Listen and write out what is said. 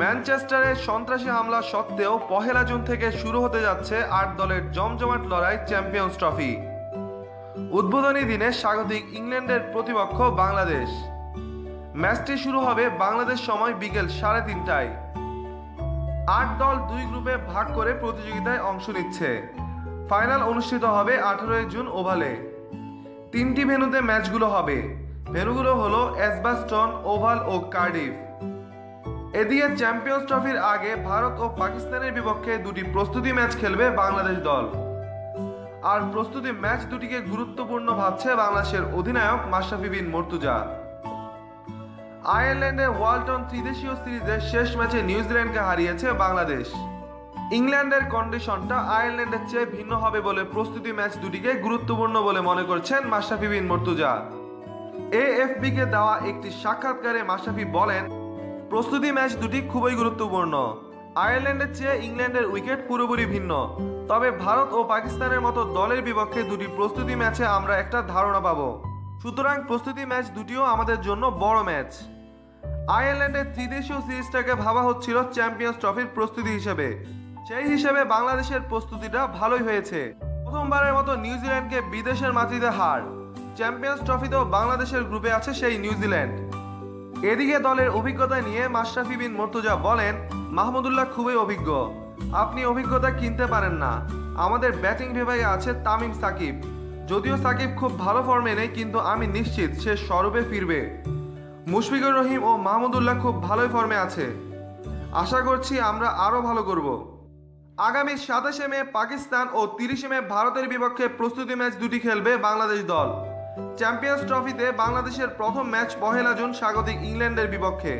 ম্যানচেস্টারে সন্ত্রাসী হামলা সত্ত্বেও পহেলা জুন থেকে শুরু হতে যাচ্ছে আট দলের জমজমাট লড়াই চ্যাম্পিয়ন্স ট্রফি। উদ্বোধনী দিনে স্বাগতিক ইংল্যান্ডের প্রতিপক্ষ বাংলাদেশ। ম্যাচটি শুরু হবে বাংলাদেশ সময় বিকেল সাড়ে তিনটায়। আট দল দুই গ্রুপে ভাগ করে প্রতিযোগিতায় অংশ নিচ্ছে। ফাইনাল অনুষ্ঠিত হবে আঠারোই জুন ওভালে। তিনটি ভেন্যুতে ম্যাচগুলো হবে। ভেন্যুগুলো হলো এসবাস্টন, ওভাল ও কার্ডিফ। এদিকে চ্যাম্পিয়ন্স ট্রফির আগে ভারত ও পাকিস্তানের বিপক্ষে দুটি প্রস্তুতি ম্যাচ খেলবে বাংলাদেশ দল। আর প্রস্তুতি ম্যাচ দুটিকে গুরুত্বপূর্ণ ভাবছে বাংলাদেশের অধিনায়ক মাশরাফি বিন মর্তুজা। আয়ারল্যান্ডের ওয়ালটন ত্রিদেশীয় সিরিজের শেষ ম্যাচে নিউজিল্যান্ডকে হারিয়েছে বাংলাদেশ। ইংল্যান্ডের কন্ডিশনটা আয়ারল্যান্ডের চেয়ে ভিন্ন হবে বলে প্রস্তুতি ম্যাচ দুটিকে গুরুত্বপূর্ণ বলে মনে করছেন মাশরাফি বিন মর্তুজা। এএফবিকে দেওয়া একটি সাক্ষাৎকারে মাশরাফি বলেন প্রস্তুতি ম্যাচ দুটি খুবই গুরুত্বপূর্ণ। আয়ারল্যান্ডের চেয়ে ইংল্যান্ডের উইকেট পুরোপুরি ভিন্ন। তবে ভারত ও পাকিস্তানের মতো দলের বিপক্ষে দুটি প্রস্তুতি ম্যাচে আমরা একটা ধারণা পাবো। সুতরাং প্রস্তুতি ম্যাচ দুটিও আমাদের জন্য বড় ম্যাচ। আয়ারল্যান্ডের ত্রিদেশীয় সিরিজটাকে ভাবা হচ্ছিল চ্যাম্পিয়ন্স ট্রফির প্রস্তুতি হিসেবে। সেই হিসেবে বাংলাদেশের প্রস্তুতিটা ভালোই হয়েছে। প্রথমবারের মতো নিউজিল্যান্ডকে বিদেশের মাটিতে হার। চ্যাম্পিয়ন্স ট্রফিতেও বাংলাদেশের গ্রুপে আছে সেই নিউজিল্যান্ড। এদিকে দলের অভিজ্ঞতা নিয়ে মাশরাফি বিন মর্তুজা বলেন, মাহমুদুল্লাহ খুবই অভিজ্ঞ। আপনি অভিজ্ঞতা কিনতে পারেন না। আমাদের ব্যাটিং বিভাগে আছে তামিম সাকিব। যদিও সাকিব খুব ভালো ফর্মে নেই, কিন্তু আমি নিশ্চিত সে স্বরূপে ফিরবে। মুশফিকুর রহিম ও মাহমুদুল্লাহ খুব ভালোই ফর্মে আছে। আশা করছি আমরা আরও ভালো করব। আগামী সাতাশে মে পাকিস্তান ও তিরিশে মে ভারতের বিপক্ষে প্রস্তুতি ম্যাচ দুটি খেলবে বাংলাদেশ দল। চ্যাম্পিয়ন্স ট্রফিতে বাংলাদেশের প্রথম ম্যাচ পহেলা জুন স্বাগতিক ইংল্যান্ডের বিপক্ষে।